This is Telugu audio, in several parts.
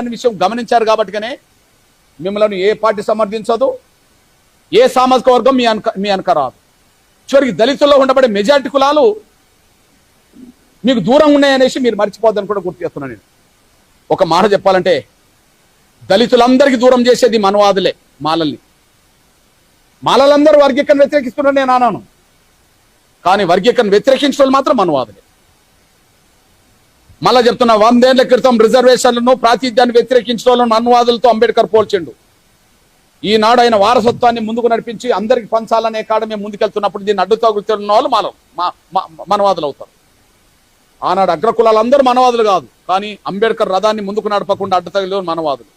అనే విషయం గమనించారు కాబట్టికనే మిమ్మల్ని ఏ పార్టీ సమర్థించదు ఏ సామాజిక వర్గం మీ అనక మీ అనక రాదు చివరికి దళితుల్లో ఉండబడే మెజార్టీ కులాలు మీకు దూరం ఉన్నాయనేసి మీరు మర్చిపోద్దని కూడా గుర్తు చేస్తున్నాను నేను. ఒక మాట చెప్పాలంటే దళితులందరికీ దూరం చేసేది మనవాదులే మాలల్ని. మాలలందరూ వర్గీకరణ వ్యతిరేకిస్తున్నారు నేను అన్నాను. కానీ వర్గీకరణ వ్యతిరేకించడం మాత్రం మనవాదులే. మళ్ళా చెప్తున్నా వందేళ్ళ క్రితం రిజర్వేషన్లను ప్రాతిధ్యాన్ని వ్యతిరేకించిన వాళ్ళను అనువాదులతో అంబేద్కర్ పోల్చిండు. ఈనాడు ఆయన వారసత్వాన్ని ముందుకు నడిపించి అందరికి పంచాలనే కాడ మేము ముందుకెళ్తున్నప్పుడు దీన్ని అడ్డు తగులుతున్న వాళ్ళు మాలం మా- మనవాదులు అవుతారు ఆనాడు అగ్రకులాలందరూ మనవాదులు కాదు కానీ అంబేద్కర్ రథాన్ని ముందుకు నడపకుండా అడ్డు తగిలి మనవాదులు.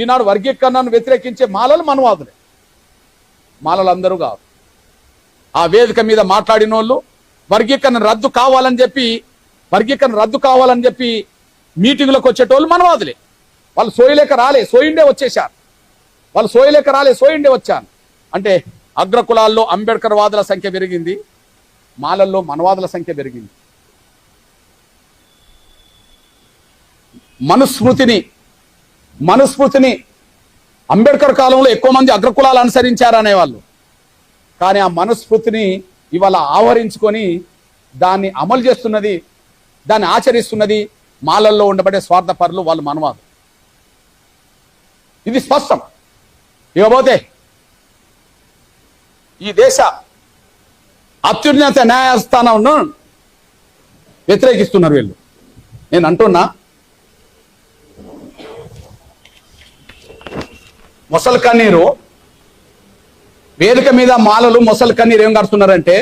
ఈనాడు వర్గీకరణను వ్యతిరేకించే మాలలు మనవాదులే. మాలలందరూ కాదు. ఆ వేదిక మీద మాట్లాడిన వాళ్ళు వర్గీకరణ రద్దు కావాలని చెప్పి వర్గీకరణ రద్దు కావాలని చెప్పి మీటింగులకు వచ్చేటోళ్ళు మనవాదులే. వాళ్ళు సోయలేక రాలే సోయిండే వచ్చేశారు. వాళ్ళు సోయలేక రాలే సోయిండే వచ్చాను అంటే అగ్రకులాల్లో అంబేద్కర్ వాదుల సంఖ్య పెరిగింది మాలల్లో మనవాదుల సంఖ్య పెరిగింది. మనుస్మృతిని మనుస్మృతిని అంబేద్కర్ కాలంలో ఎక్కువ మంది అగ్రకులాలు అనుసరించారు అనేవాళ్ళు కానీ ఆ మనుస్మృతిని ఇవాళ ఆవరించుకొని దాన్ని అమలు చేస్తున్నది దాన్ని ఆచరిస్తున్నది మాలల్లో ఉండబడే స్వార్థపరులు వాళ్ళు మనవాదు ఇది స్పష్టం. ఇకపోతే ఈ దేశ అత్యున్నత న్యాయస్థానంను వ్యతిరేకిస్తున్నారు వీళ్ళు. నేను అంటున్నా మొసలు కన్నీరు వేదిక మీద మాలలు మొసలు కన్నీరు ఏం కడుతున్నారంటే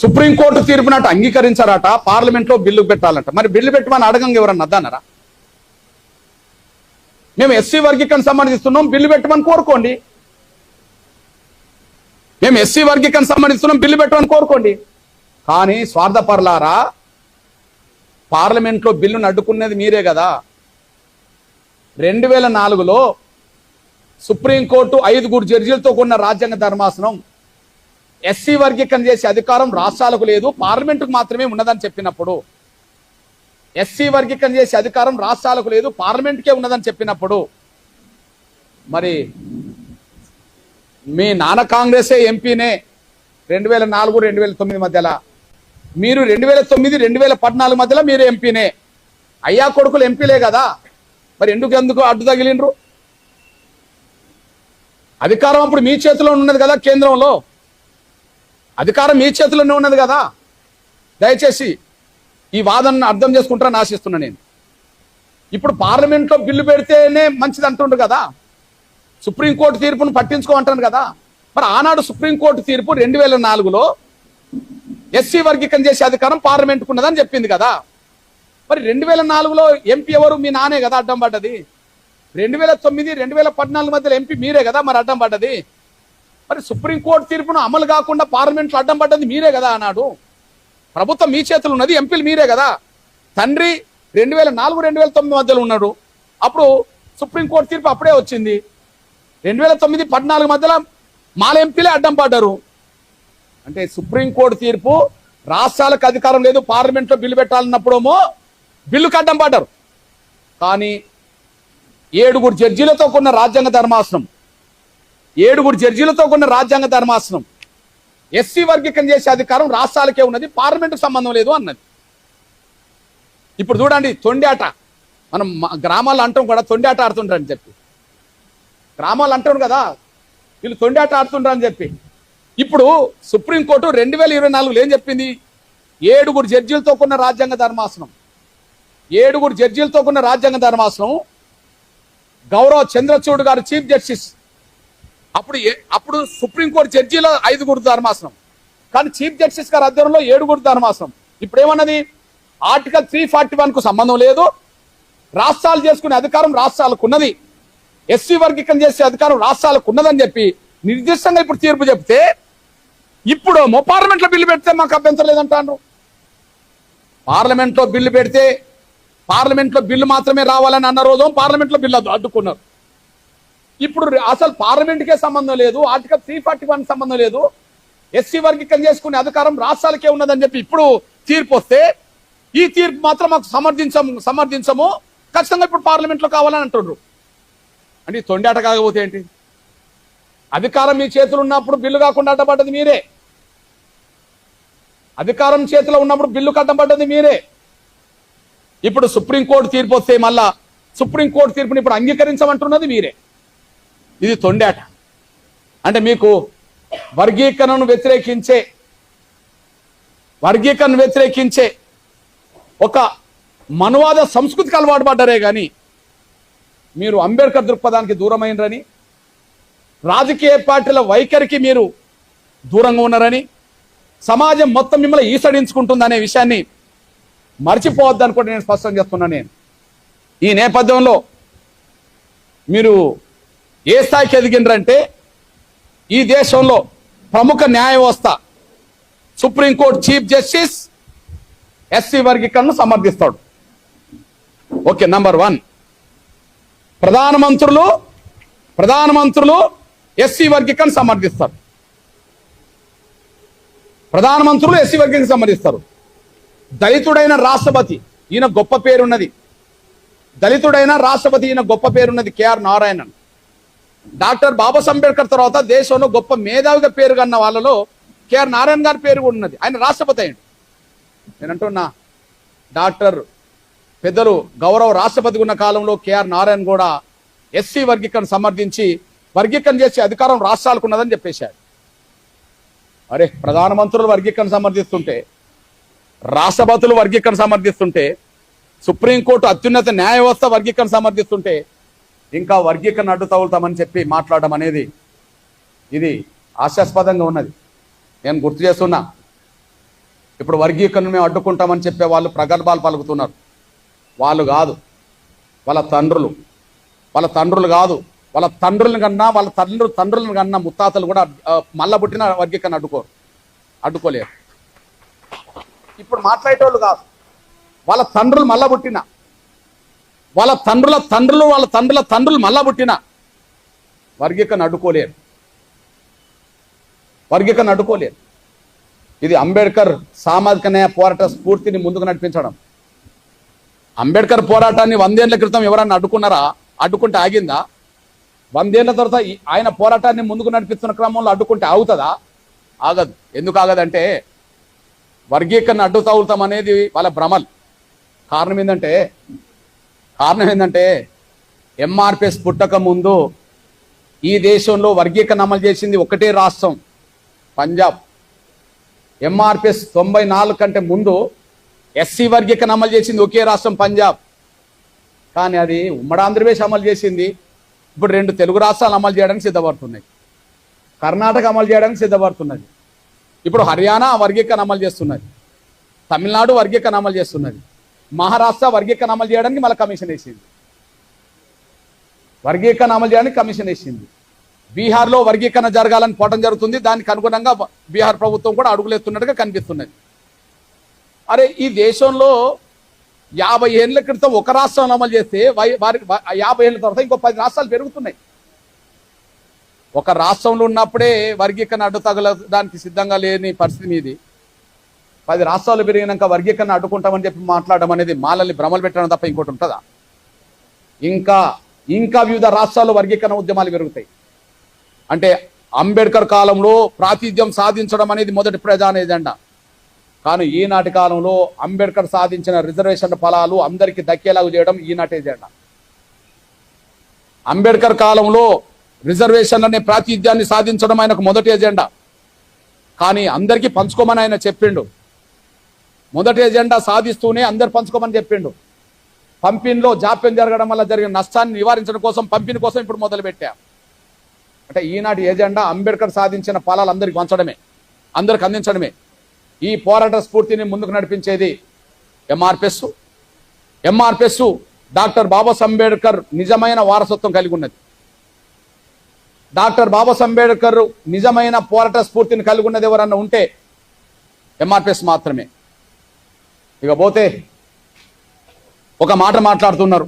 సుప్రీంకోర్టు తీర్పునట్టు అంగీకరించారట పార్లమెంట్లో బిల్లు పెట్టాలంట. మరి బిల్లు పెట్టమని అడగంగా ఎవరన్నా అద్దన్నారా మేము ఎస్సీ వర్గీకరణ సంబంధిస్తున్నాం బిల్లు పెట్టమని కోరుకోండి. మేము ఎస్సీ వర్గీకరణ సంబంధిస్తున్నాం బిల్లు పెట్టమని కోరుకోండి. కానీ స్వార్థపరులారా పార్లమెంట్లో బిల్లును అడ్డుకునేది మీరే కదా. రెండు వేల నాలుగులో సుప్రీంకోర్టు ఐదుగురు జడ్జీలతో కూడిన రాజ్యాంగ ధర్మాసనం ఎస్సీ వర్గీకరణ చేసే అధికారం రాష్ట్రాలకు లేదు పార్లమెంటుకు మాత్రమే ఉన్నదని చెప్పినప్పుడు ఎస్సీ వర్గీకరణ చేసే అధికారం రాష్ట్రాలకు లేదు పార్లమెంట్కే ఉన్నదని చెప్పినప్పుడు మరి మీ నాన్న కాంగ్రెసే ఎంపీనే రెండు వేల నాలుగు రెండు వేల తొమ్మిది మధ్యలో. మీరు రెండు వేల తొమ్మిది రెండు వేల పద్నాలుగు మధ్యలో మీరు ఎంపీనే. అయ్యా కొడుకులు ఎంపీలే కదా. మరి ఎందుకు ఎందుకు అడ్డు తగిలిండ్రు? అధికారం అప్పుడు మీ చేతిలో ఉన్నది కదా కేంద్రంలో. అధికారం మీ చేతిలోనే ఉన్నది కదా? దయచేసి ఈ వాదనను అర్థం చేసుకుంటారని ఆశిస్తున్నా నేను. ఇప్పుడు పార్లమెంట్లో బిల్లు పెడితేనే మంచిది అంటుండ్రు కదా? సుప్రీంకోర్టు తీర్పును పట్టించుకోమంటాను కదా? మరి ఆనాడు సుప్రీంకోర్టు తీర్పు రెండు వేల నాలుగులో ఎస్సీ వర్గీకరణ చేసే అధికారం పార్లమెంట్కు ఉన్నదని చెప్పింది కదా? మరి రెండు వేల నాలుగులో ఎంపీ ఎవరు? మీ నానే కదా అడ్డం పడ్డది. రెండు వేల తొమ్మిది రెండు వేల పద్నాలుగు మధ్యలో ఎంపీ మీరే కదా మరి అడ్డం పడ్డది. మరి సుప్రీంకోర్టు తీర్పును అమలు కాకుండా పార్లమెంట్లో అడ్డం పడ్డది మీరే కదా అన్నాడు. ప్రభుత్వం మీ చేతులు ఉన్నది ఎంపీలు మీరే కదా. తండ్రి రెండు వేల నాలుగు రెండు వేల తొమ్మిది మధ్యలో ఉన్నాడు. అప్పుడు సుప్రీంకోర్టు తీర్పు అప్పుడే వచ్చింది. రెండు వేల తొమ్మిది పద్నాలుగు మధ్యలో మాల ఎంపీలే అడ్డం పడ్డారు. అంటే సుప్రీంకోర్టు తీర్పు రాష్ట్రాలకు అధికారం లేదు పార్లమెంట్లో బిల్లు పెట్టాలన్నప్పుడేమో బిల్లుకు అడ్డం పడ్డారు. కానీ ఏడుగురు జడ్జీలతో కొన్న రాజ్యాంగ ధర్మాసనం ఏడుగురు జడ్జీలతో కొన్న రాజ్యాంగ ధర్మాసనం. ఎస్సీ వర్గీకరణ చేసే అధికారం రాష్ట్రాలకే ఉన్నది పార్లమెంటుకు సంబంధం లేదు అన్నది. ఇప్పుడు చూడండి తొండి ఆట మనం గ్రామాలు గ్రామాల్లో అంటాం కూడా తొండి ఆట ఆడుతుంటారని చెప్పి. గ్రామాలు అంటాం కదా వీళ్ళు తొండి ఆట ఆడుతుంటారని చెప్పి. ఇప్పుడు సుప్రీంకోర్టు రెండు వేల ఇరవై నాలుగులో ఏం చెప్పింది? ఏడుగురు జడ్జీలతో కొన్న రాజ్యాంగ ధర్మాసనం. ఏడుగురు జడ్జీలతో కొన్న రాజ్యాంగ ధర్మాసనం గౌరవ చంద్రచూడ్ గారు చీఫ్ జస్టిస్ అప్పుడు ఏ- అప్పుడు సుప్రీంకోర్టు జడ్జీలో ఐదుగురు ధర్మాసనం. కానీ చీఫ్ జస్టిస్ గారి ఆధ్వర్యంలో ఏడుగురు ధర్మాసనం. ఇప్పుడు ఏమన్నది ఆర్టికల్ త్రీ ఫార్టీ వన్కు సంబంధం లేదు. రాష్ట్రాలు చేసుకునే అధికారం రాష్ట్రాలకు ఉన్నది ఎస్సీ వర్గీకరణ చేసే అధికారం రాష్ట్రాలకు ఉన్నదని చెప్పి నిర్దిష్టంగా ఇప్పుడు తీర్పు చెప్తే ఇప్పుడు పార్లమెంట్లో బిల్లు పెడితే మాకు అభ్యంతరలేదంటాను పార్లమెంట్లో బిల్లు పెడితే పార్లమెంట్లో బిల్లు మాత్రమే రావాలని అన్న రోజు పార్లమెంట్లో బిల్లు అడ్డుకున్నారు. ఇప్పుడు అసలు పార్లమెంట్కే సంబంధం లేదు ఆర్టికల్ త్రీ ఫార్టీ వన్ సంబంధం లేదు. ఎస్సీ వర్గీకరణ చేసుకునే అధికారం రాష్ట్రాలకే ఉన్నదని చెప్పి ఇప్పుడు తీర్పు వస్తే ఈ తీర్పు మాత్రం మాకు సమర్థించము సమర్థించము. ఖచ్చితంగా ఇప్పుడు పార్లమెంట్లో కావాలని అంటున్నారు. అంటే తొండాట కాకపోతే ఏంటి? అధికారం మీ చేతులు ఉన్నప్పుడు బిల్లు కాకుండా అడ్డపడ్డది మీరే. అధికారం చేతిలో ఉన్నప్పుడు బిల్లు కట్టబడ్డది మీరే. ఇప్పుడు సుప్రీంకోర్టు తీర్పు వస్తే మళ్ళా సుప్రీంకోర్టు తీర్పుని ఇప్పుడు అంగీకరించమంటున్నది మీరే. ఇది తొండాట. అంటే మీకు వర్గీకరణను వ్యతిరేకించే వర్గీకరణను వ్యతిరేకించే ఒక మనువాద సంస్కృతికి అలవాటు పడ్డారే కానీ మీరు అంబేద్కర్ దృక్పథానికి దూరమైనరని రాజకీయ పార్టీల వైఖరికి మీరు దూరంగా ఉన్నారని సమాజం మొత్తం మిమ్మల్ని ఈసడించుకుంటుందనే విషయాన్ని మర్చిపోవద్దని కూడా నేను స్పష్టం చేస్తున్నాను నేను. ఈ నేపథ్యంలో మీరు ఏ స్థాయికి ఎదిగిండ్రంటే ఈ దేశంలో ప్రముఖ న్యాయ వ్యవస్థ సుప్రీంకోర్టు చీఫ్ జస్టిస్ ఎస్సీ వర్గీకరణను సమర్థిస్తాడు. Okay number one. ప్రధానమంత్రులు ప్రధానమంత్రులు ఎస్సీ వర్గీకరణ సమర్థిస్తారు. ప్రధానమంత్రులు ఎస్సీ వర్గీకరణ సమర్థిస్తారు. దళితుడైన రాష్ట్రపతి ఈయన గొప్ప పేరున్నది. దళితుడైన రాష్ట్రపతి ఈయన గొప్ప పేరున్నది కేఆర్ నారాయణన్. డాక్టర్ బాబా అంబేద్కర్ తర్వాత దేశంలో గొప్ప మేధావిగా పేరు కన్న వాళ్ళలో కేఆర్ నారాయణ గారి పేరు కూడా ఉన్నది. ఆయన రాష్ట్రపతి అయ్యాడు. నేను అంటున్నా డాక్టర్ పెద్దలు గౌరవ రాష్ట్రపతి ఉన్న కాలంలో కేఆర్ నారాయణ కూడా ఎస్సీ వర్గీకరణ సమర్థించి వర్గీకరణ చేసే అధికారం రాష్ట్రాలకు ఉన్నదని చెప్పేశాడు అరే ప్రధానమంత్రులు వర్గీకరణ సమర్థిస్తుంటే రాష్ట్రపతులు వర్గీకరణ సమర్థిస్తుంటే సుప్రీంకోర్టు అత్యున్నత న్యాయ వ్యవస్థ వర్గీకరణ సమర్థిస్తుంటే ఇంకా వర్గీకరణ అడ్డు తగులుతామని చెప్పి మాట్లాడడం అనేది ఇది హాస్యాస్పదంగా ఉన్నది. నేను గుర్తు చేస్తున్నా ఇప్పుడు వర్గీకరణ మేము అడ్డుకుంటామని చెప్పే వాళ్ళు ప్రగల్భాలు పలుకుతున్నారు. వాళ్ళు కాదు వాళ్ళ తండ్రులు. వాళ్ళ తండ్రులు కాదు వాళ్ళ తండ్రులను కన్నా వాళ్ళ తండ్రులు తండ్రులను కన్నా ముత్తాతలు కూడా మళ్ళా పుట్టిన వర్గీకరణ అడ్డుకోరు అడ్డుకోలేరు. ఇప్పుడు మాట్లాడేటోళ్ళు కాదు వాళ్ళ తండ్రులు మళ్ళా పుట్టిన వాళ్ళ తండ్రుల తండ్రులు వాళ్ళ తండ్రుల తండ్రులు మళ్ళా పుట్టిన వర్గీకరణ అడ్డుకోలేరు. వర్గీకరణ అడ్డుకోలేరు. ఇది అంబేద్కర్ సామాజిక న్యాయ పోరాట స్ఫూర్తిని ముందుకు నడిపించడం. అంబేద్కర్ పోరాటాన్ని వందేళ్ళ క్రితం ఎవరన్నా అడ్డుకున్నారా? అడ్డుకుంటే ఆగిందా? వందేళ్ళ తర్వాత ఆయన పోరాటాన్ని ముందుకు నడిపిస్తున్న క్రమంలో అడ్డుకుంటే ఆగుతుందా? ఆగదు. ఎందుకు ఆగదంటే వర్గీకరణ అడ్డు తగులుతాం అనేది వాళ్ళ భ్రమల్. కారణం ఏంటంటే కారణం ఏంటంటే ఎంఆర్పిఎస్ పుట్టక ముందు ఈ దేశంలో వర్గీకరణ అమలు చేసింది ఒకటే రాష్ట్రం పంజాబ్. ఎంఆర్పిఎస్ తొంభై నాలుగు కంటే ముందు ఎస్సీ వర్గీకరణ అమలు చేసింది ఒకే రాష్ట్రం పంజాబ్. కానీ అది ఉమ్మడి ఆంధ్రప్రదేశ్ అమలు చేసింది. ఇప్పుడు రెండు తెలుగు రాష్ట్రాలు అమలు చేయడానికి సిద్ధపడుతున్నాయి. కర్ణాటక అమలు చేయడానికి సిద్ధపడుతున్నది. ఇప్పుడు హర్యానా వర్గీకరణ అమలు చేస్తున్నది. తమిళనాడు వర్గీకరణ అమలు చేస్తున్నది. మహారాష్ట్ర వర్గీకరణ అమలు చేయడానికి మళ్ళీ కమిషన్ వేసింది. వర్గీకరణ అమలు చేయడానికి కమిషన్ వేసింది. బీహార్లో వర్గీకరణ జరగాలని పోవడం జరుగుతుంది. దానికి అనుగుణంగా బీహార్ ప్రభుత్వం కూడా అడుగులేస్తున్నట్టుగా కనిపిస్తున్నది. అరే ఈ దేశంలో యాభై ఏళ్ళ క్రితం ఒక రాష్ట్రం అమలు చేస్తే వారి యాభై ఏళ్ళ తర్వాత ఇంకో పది రాష్ట్రాలు పెరుగుతున్నాయి. ఒక రాష్ట్రంలో ఉన్నప్పుడే వర్గీకరణ అడ్డు తగల దానికి సిద్ధంగా లేని పరిస్థితి మీది. పది రాష్ట్రాలు పెరిగినాక వర్గీకరణ అడ్డుకుంటామని చెప్పి మాట్లాడడం అనేది మాలల్ని భ్రమలు పెట్టడం తప్ప ఇంకోటి ఉంటుందా? ఇంకా ఇంకా వివిధ రాష్ట్రాల్లో వర్గీకరణ ఉద్యమాలు పెరుగుతాయి. అంటే అంబేద్కర్ కాలంలో ప్రాతిధ్యం సాధించడం అనేది మొదటి ప్రధాన ఎజెండా. కానీ ఈనాటి కాలంలో అంబేద్కర్ సాధించిన రిజర్వేషన్ ఫలాలు అందరికీ దక్కేలాగా చేయడం ఈనాటి ఎజెండా. అంబేద్కర్ కాలంలో రిజర్వేషన్ అనే ప్రాతిధ్యాన్ని సాధించడం ఆయనకు మొదటి ఎజెండా. కానీ అందరికీ పంచుకోమని ఆయన చెప్పిండు. మొదటి ఎజెండా సాధిస్తూనే అందరు పంచుకోమని చెప్పిండు. పంపిణీలో జాప్యం జరగడం వల్ల జరిగిన నష్టాన్ని నివారించడం కోసం పంపిణీ కోసం ఇప్పుడు మొదలుపెట్టా. అంటే ఈనాటి ఎజెండా అంబేద్కర్ సాధించిన ఫలాలు అందరికి పంచడమే అందరికి అందించడమే. ఈ పోరాట స్ఫూర్తిని ముందుకు నడిపించేది MRPS MRPS doctor Babasaheb Ambedkar నిజమైన వారసత్వం కలిగి ఉన్నది. డాక్టర్ బాబాసాహెబ్ అంబేద్కర్ నిజమైన పోరాట స్ఫూర్తిని కలిగి ఉన్నది ఎవరన్నా ఉంటే ఎంఆర్పిఎస్ మాత్రమే. ఇక పోతే ఒక మాట మాట్లాడుతున్నారు.